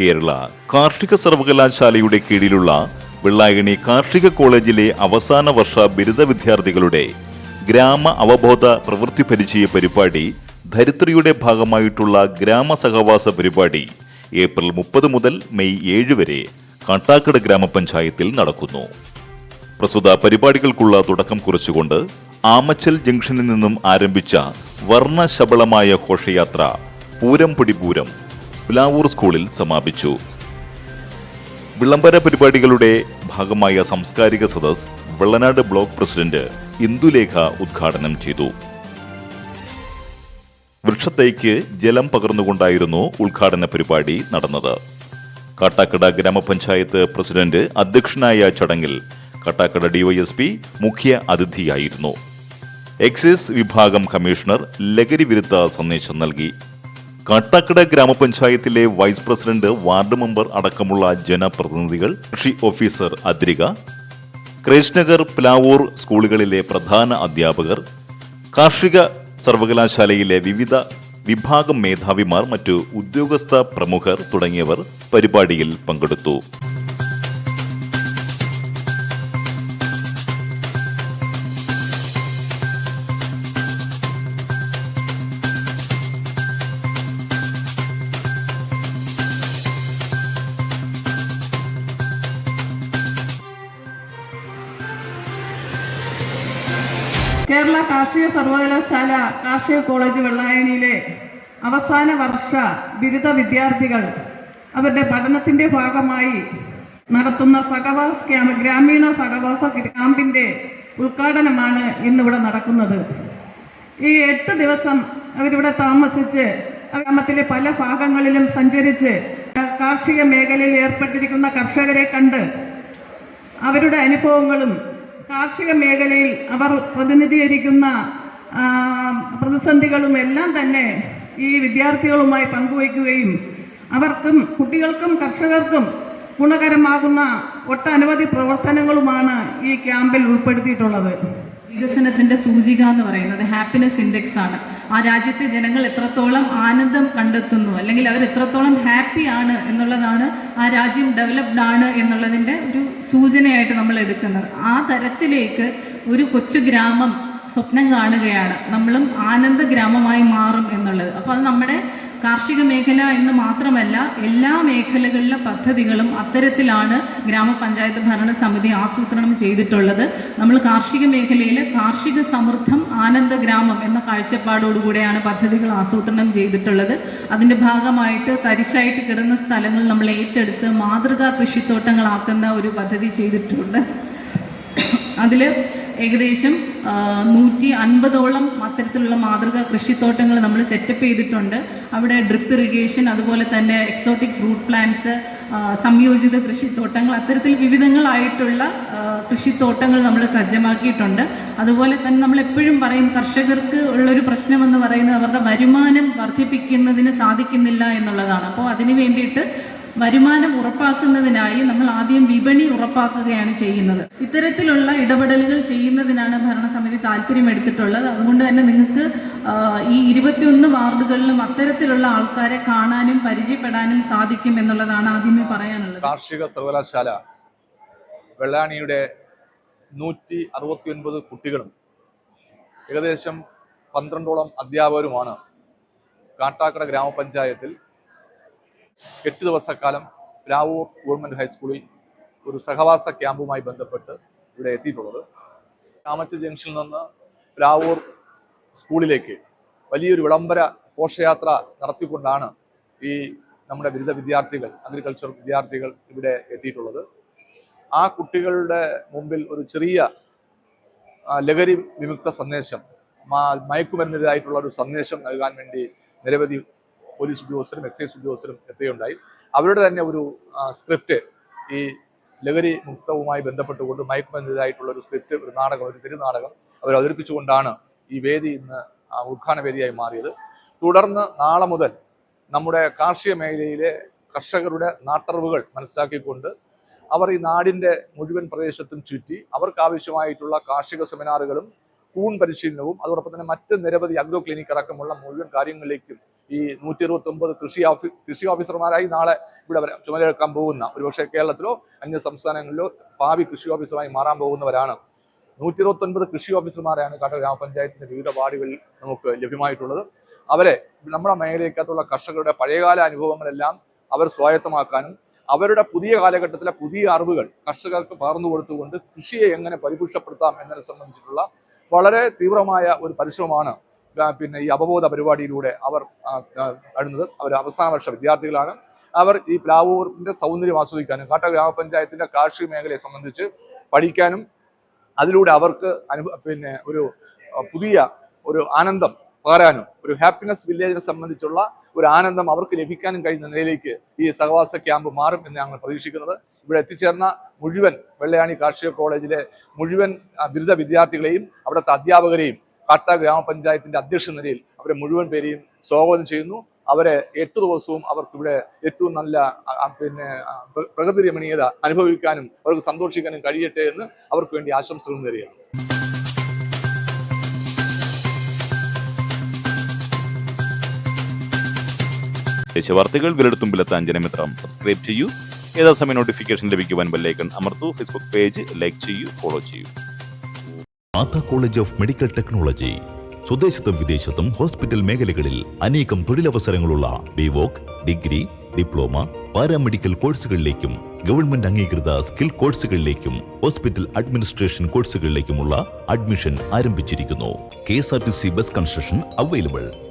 കേരള കാർഷിക സർവകലാശാലയുടെ കീഴിലുള്ള വെള്ളായണി കാർഷിക കോളേജിലെ അവസാന വർഷ ബിരുദ വിദ്യാർത്ഥികളുടെ ഗ്രാമ അവബോധ പ്രവൃത്തി പരിചയ പരിപാടി ധരിത്രിയുടെ ഭാഗമായിട്ടുള്ള ഗ്രാമ സഹവാസ പരിപാടി ഏപ്രിൽ മുപ്പത് മുതൽ മെയ് ഏഴ് വരെ കാട്ടാക്കട ഗ്രാമപഞ്ചായത്തിൽ നടക്കുന്നു. പ്രസ്തുത പരിപാടികൾക്കുള്ള തുടക്കം കുറിച്ചുകൊണ്ട് ആമച്ചൽ ജംഗ്ഷനിൽ നിന്നും ആരംഭിച്ച വർണശബളമായ ഘോഷയാത്ര പൂരം പിടിപൂരം പ്ലാവൂർ സ്കൂളിൽ സമാപിച്ചു. വിളംബര പരിപാടികളുടെ ഭാഗമായ സാംസ്കാരിക സദസ് വെള്ളനാട് ബ്ലോക്ക് പ്രസിഡന്റ് ഇന്ദുലേഖ ഉദ്ഘാടനം ചെയ്തു. വൃക്ഷത്തൈക്ക് ജലം പകർന്നുകൊണ്ടായിരുന്നു ഉദ്ഘാടന പരിപാടി നടന്നത്. കാട്ടാക്കട ഗ്രാമപഞ്ചായത്ത് പ്രസിഡന്റ് അധ്യക്ഷനായ ചടങ്ങിൽ കാട്ടാക്കട ഡിവൈഎസ്പി മുഖ്യ അതിഥിയായിരുന്നു. എക്സൈസ് വിഭാഗം കമ്മീഷണർ ലഹരി വിരുദ്ധ സന്ദേശം നൽകി. കാട്ടാക്കട ഗ്രാമപഞ്ചായത്തിലെ വൈസ് പ്രസിഡന്റ് വാർഡ് മെമ്പർ അടക്കമുള്ള ജനപ്രതിനിധികൾ കൃഷി ഓഫീസർ അദ്രിക കൃഷ്ണഗർ പ്ലാവൂർ സ്കൂളുകളിലെ പ്രധാന അധ്യാപകർ കാർഷിക സർവകലാശാലയിലെ വിവിധ വിഭാഗം മേധാവിമാർ മറ്റു ഉദ്യോഗസ്ഥ പ്രമുഖർ തുടങ്ങിയവർ പരിപാടിയിൽ പങ്കെടുത്തു. കേരള കാർഷിക സർവകലാശാല കാർഷിക കോളേജ് വെള്ളായണിയിലെ അവസാന വർഷ ബിരുദ വിദ്യാർത്ഥികൾ അവരുടെ പഠനത്തിന്റെ ഭാഗമായി നടത്തുന്ന സഹവാസ് ക്യാമ്പ് ഗ്രാമീണ സഹവാസ ക്യാമ്പിന്റെ ഉദ്ഘാടനമാണ് ഇന്നിവിടെ നടക്കുന്നത്. ഈ എട്ട് ദിവസം അവരിവിടെ താമസിച്ച് ഗ്രാമത്തിലെ പല ഭാഗങ്ങളിലും സഞ്ചരിച്ച് കാർഷിക മേഖലയിൽ ഏർപ്പെട്ടിരിക്കുന്ന കർഷകരെ കണ്ട് അവരുടെ അനുഭവങ്ങളും കാർഷിക മേഖലയിൽ അവർ പ്രതിനിധീകരിക്കുന്ന പ്രതിസന്ധികളും എല്ലാം തന്നെ ഈ വിദ്യാർത്ഥികളുമായി പങ്കുവയ്ക്കുകയും അവർക്കും കുട്ടികൾക്കും കർഷകർക്കും ഗുണകരമാകുന്ന ഒട്ടനവധി പ്രവർത്തനങ്ങളുമാണ് ഈ ക്യാമ്പിൽ ഉൾപ്പെടുത്തിയിട്ടുള്ളത്. വികസനത്തിന്റെ സൂചിക എന്ന് പറയുന്നത് ഹാപ്പിനെസ് ഇൻഡെക്സ് ആണ്. ആ രാജ്യത്തെ ജനങ്ങൾ എത്രത്തോളം ആനന്ദം കണ്ടെത്തുന്നു അല്ലെങ്കിൽ അവർ എത്രത്തോളം ഹാപ്പി ആണ് എന്നുള്ളതാണ് ആ രാജ്യം ഡെവലപ്ഡ് ആണ് എന്നുള്ളതിന്റെ ഒരു സൂചനയായിട്ട് നമ്മൾ എടുക്കുന്നത്. ആ തരത്തിലേക്ക് ഒരു കൊച്ചു ഗ്രാമം സ്വപ്നം കാണുകയാണ്. നമ്മളും ആനന്ദ ഗ്രാമമായി മാറും എന്നുള്ളത്. അപ്പോൾ അത് നമ്മുടെ കാർഷിക മേഖല എന്ന് മാത്രമല്ല എല്ലാ മേഖലകളിലെ പദ്ധതികളും അത്തരത്തിലാണ് ഗ്രാമപഞ്ചായത്ത് ഭരണസമിതി ആസൂത്രണം ചെയ്തിട്ടുള്ളത്. നമ്മൾ കാർഷിക മേഖലയിൽ കാർഷിക സമൃദ്ധം ആനന്ദ ഗ്രാമം എന്ന കാഴ്ചപ്പാടോടുകൂടെയാണ് പദ്ധതികൾ ആസൂത്രണം ചെയ്തിട്ടുള്ളത്. അതിന്റെ ഭാഗമായിട്ട് തരിശായിട്ട് കിടന്ന സ്ഥലങ്ങൾ നമ്മൾ ഏറ്റെടുത്ത് മാതൃകാ കൃഷിത്തോട്ടങ്ങളാക്കുന്ന ഒരു പദ്ധതി ചെയ്തിട്ടുണ്ട്. അതിൽ ഏകദേശം നൂറ്റി അൻപതോളം അത്തരത്തിലുള്ള മാതൃക കൃഷിത്തോട്ടങ്ങൾ നമ്മൾ സെറ്റപ്പ് ചെയ്തിട്ടുണ്ട്. അവിടെ ഡ്രിപ്പ് ഇറിഗേഷൻ അതുപോലെ തന്നെ എക്സോട്ടിക് ഫ്രൂട്ട് പ്ലാന്റ്സ് സംയോജിത കൃഷിത്തോട്ടങ്ങൾ അത്തരത്തിൽ വിവിധങ്ങളായിട്ടുള്ള കൃഷിത്തോട്ടങ്ങൾ നമ്മൾ സജ്ജമാക്കിയിട്ടുണ്ട്. അതുപോലെ തന്നെ നമ്മൾ എപ്പോഴും പറയും കർഷകർക്ക് ഉള്ളൊരു പ്രശ്നമെന്ന് പറയുന്നത് അവരുടെ വരുമാനം വർദ്ധിപ്പിക്കുന്നതിന് സാധിക്കുന്നില്ല എന്നുള്ളതാണ്. അപ്പോൾ അതിന് വേണ്ടിയിട്ട് വരുമാനം ഉറപ്പാക്കുന്നതിനായി നമ്മൾ ആദ്യം വിപണി ഉറപ്പാക്കുകയാണ് ചെയ്യുന്നത്. ഇത്തരത്തിലുള്ള ഇടപെടലുകൾ ചെയ്യുന്നതിനാണ് ഭരണസമിതി താല്പര്യം എടുത്തിട്ടുള്ളത് അതുകൊണ്ട് തന്നെ നിങ്ങൾക്ക് ഈ ഇരുപത്തിയൊന്ന് വാർഡുകളിലും അത്തരത്തിലുള്ള ആൾക്കാരെ കാണാനും പരിചയപ്പെടാനും സാധിക്കും എന്നുള്ളതാണ് ആദ്യമേ പറയാനുള്ളത്. കാർഷിക സർവകലാശാല വെള്ളാണിയുടെ നൂറ്റി അറുപത്തിയൊൻപത് കുട്ടികളും ഏകദേശം പന്ത്രണ്ടോളം അധ്യാപകരുമാണ് കാട്ടാക്കട ഗ്രാമപഞ്ചായത്തിൽ എട്ട് ദിവസക്കാലം രാവൂർ ഗവൺമെന്റ് ഹൈസ്കൂളിൽ ഒരു സഹവാസ ക്യാമ്പുമായി ബന്ധപ്പെട്ട് ഇവിടെ എത്തിയിട്ടുള്ളത്. രാമച്ച ജംഗ്ഷനിൽ നിന്ന് രാവൂർ സ്കൂളിലേക്ക് വലിയൊരു വിളംബര ഘോഷയാത്ര നടത്തിക്കൊണ്ടാണ് ഈ നമ്മുടെ ബിരുദ വിദ്യാർത്ഥികൾ അഗ്രികൾച്ചർ വിദ്യാർത്ഥികൾ ഇവിടെ എത്തിയിട്ടുള്ളത്. ആ കുട്ടികളുടെ മുമ്പിൽ ഒരു ചെറിയ ലഹരി വിമുക്ത സന്ദേശം മയക്കുമരുന്നതായിട്ടുള്ള ഒരു സന്ദേശം നൽകാൻ വേണ്ടി നിരവധി പോലീസ് ഉദ്യോഗസ്ഥരും എക്സൈസ് ഉദ്യോഗസ്ഥരും എത്തുകയുണ്ടായി അവരുടെ തന്നെ ഒരു സ്ക്രിപ്റ്റ് ഈ ലഹരി മുക്തവുമായി ബന്ധപ്പെട്ടുകൊണ്ട് മയക്കുമരുന്നിനെതിരായിട്ടുള്ള ഒരു സ്ക്രിപ്റ്റ് ഒരു നാടകം ഒരു തിരുനാടകം അവർ അവതരിപ്പിച്ചുകൊണ്ടാണ് ഈ വേദി ഇന്ന് ഉദ്ഘാടന വേദിയായി മാറിയത്. തുടർന്ന് നാളെ മുതൽ നമ്മുടെ കാർഷിക മേഖലയിലെ കർഷകരുടെ നാട്ടറിവുകൾ മനസ്സിലാക്കിക്കൊണ്ട് അവർ ഈ നാടിന്റെ മുഴുവൻ പ്രദേശത്തും ചുറ്റി അവർക്ക് ആവശ്യമായിട്ടുള്ള കാർഷിക സെമിനാറുകളും കൂൺ പരിശീലനവും അതോടൊപ്പം തന്നെ മറ്റ് നിരവധി അഗ്രോ ക്ലിനിക് അടക്കമുള്ള മുഴുവൻ കാര്യങ്ങളിലേക്കും ഈ നൂറ്റി ഇരുപത്തി ഒമ്പത് കൃഷി ഓഫീ കൃഷി ഓഫീസർമാരായി നാളെ ഇവിടെ വരാം. ചുമതലയെടുക്കാൻ പോകുന്ന ഒരുപക്ഷെ കേരളത്തിലോ അന്യ സംസ്ഥാനങ്ങളിലോ ഭാവി കൃഷി ഓഫീസറായി മാറാൻ പോകുന്നവരാണ്. നൂറ്റി ഇരുപത്തി ഒൻപത് കൃഷി ഓഫീസർമാരാണ് കാട്ടൂർ ഗ്രാമപഞ്ചായത്തിന്റെ വിവിധ വാർഡുകളിൽ നമുക്ക് ലഭ്യമായിട്ടുള്ളത്. അവരെ നമ്മുടെ മേഖലയ്ക്കകത്തുള്ള കർഷകരുടെ പഴയകാല അനുഭവങ്ങളെല്ലാം അവർ സ്വായത്തമാക്കാനും അവരുടെ പുതിയ കാലഘട്ടത്തിലെ പുതിയ അറിവുകൾ കർഷകർക്ക് പകർന്നു കൊടുത്തുകൊണ്ട് കൃഷിയെ എങ്ങനെ പരിപുഷ്ടപ്പെടുത്താം എന്നതിനെ സംബന്ധിച്ചിട്ടുള്ള വളരെ തീവ്രമായ ഒരു പരിശ്രമമാണ് പിന്നെ ഈ അവബോധ പരിപാടിയിലൂടെ അവർ അടുന്നത് അവർ അവസാന വർഷ വിദ്യാർത്ഥികളാണ്. അവർ ഈ പ്ലാവൂറിന്റെ സൗന്ദര്യം ആസ്വദിക്കാനും കാട്ട ഗ്രാമപഞ്ചായത്തിന്റെ കാർഷിക മേഖലയെ സംബന്ധിച്ച് പഠിക്കാനും അതിലൂടെ അവർക്ക് പിന്നെ ഒരു പുതിയ ഒരു ആനന്ദം പകരാനും ഒരു ഹാപ്പിനെസ് വില്ലേജിനെ സംബന്ധിച്ചുള്ള ഒരു ആനന്ദം അവർക്ക് ലഭിക്കാനും കഴിയുന്ന നിലയിലേക്ക് ഈ സഹവാസ ക്യാമ്പ് മാറും എന്ന് ഞങ്ങൾ പ്രതീക്ഷിക്കുന്നത്. ഇവിടെ എത്തിച്ചേർന്ന മുഴുവൻ വെള്ളയാണി കാർഷിക കോളേജിലെ മുഴുവൻ ബിരുദ വിദ്യാർത്ഥികളെയും അവിടുത്തെ അധ്യാപകരെയും കാട്ട ഗ്രാമപഞ്ചായത്തിന്റെ അധ്യക്ഷ നിലയിൽ അവരെ മുഴുവൻ പേരെയും സ്വാഗതം ചെയ്യുന്നു. അവരെ എട്ട് ദിവസവും അവർക്ക് ഇവിടെ ഏറ്റവും നല്ല പിന്നെ പ്രകൃതി രമണീയത അനുഭവിക്കാനും അവർക്ക് സന്തോഷിക്കാനും കഴിയട്ടെ എന്ന് അവർക്ക് വേണ്ടി ആശംസകൾ നേരുകയാണ്. ദേശവാർത്തകൾ വിരടുത്തുമ്പിലെത്താൻ ജനമിത്രം സബ്സ്ക്രൈബ് ചെയ്യൂ. ഏതാ സമയം നോട്ടിഫിക്കേഷൻ ലഭിക്കുവാൻ ബെല്ലൈക്കൺ അമർത്തു. ഫേസ്ബുക്ക് പേജ് ലൈക്ക് ചെയ്യൂ ഫോളോ ചെയ്യൂ. Mata college of medical technology. സ്വദേശത്തും വിദേശത്തും ഹോസ്പിറ്റൽ മേഖലകളിൽ അനേകം തൊഴിലവസരങ്ങളുള്ള B Voc degree diploma paramedical കോഴ്സുകളിലേക്കും government അംഗീകൃത സ്കിൽ കോഴ്സുകളിലേക്കും ഹോസ്പിറ്റൽ അഡ്മിനിസ്ട്രേഷൻ കോഴ്സുകളിലേക്കുമുള്ള അഡ്മിഷൻ ആരംഭിച്ചിരിക്കുന്നു. K S R T C bus construction available.